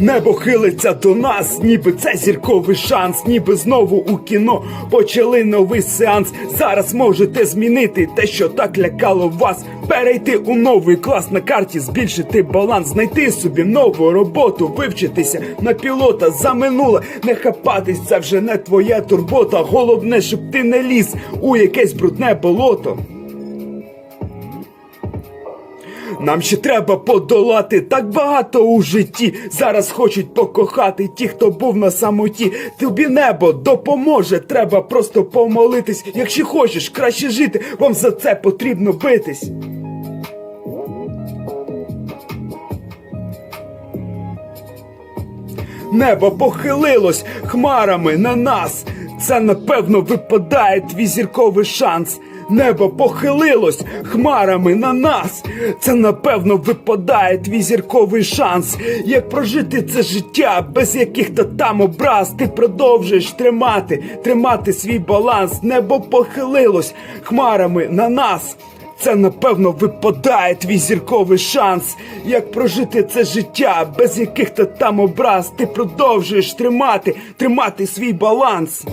Небо хилиться до нас, ніби це зірковий шанс, ніби знову у кіно почали новий сеанс. Зараз можете змінити те, що так лякало вас. Перейти у новий клас на карті, збільшити баланс, знайти собі нову роботу, вивчитися на пілота за минуле, не хапатись, це вже не твоя турбота. Головне, щоб ти не ліз у якесь брудне болото. Нам ще треба подолати так багато у житті. Зараз хочуть покохати ті, хто був на самоті. Тобі небо допоможе, треба просто помолитись. Якщо хочеш краще жити, вам за це потрібно битись. Небо похилилось хмарами на нас. Це напевно випадає твій зірковий шанс. Небо похилилось хмарами на нас. Це напевно випадає твій зірковий шанс. Як прожити це життя без яких-то там образ, ти продовжуєш тримати, тримати свій баланс. Небо похилилось хмарами на нас. Це напевно випадає твій зірковий шанс. Як прожити це життя без яких-то там образ, ти продовжуєш тримати, тримати свій баланс.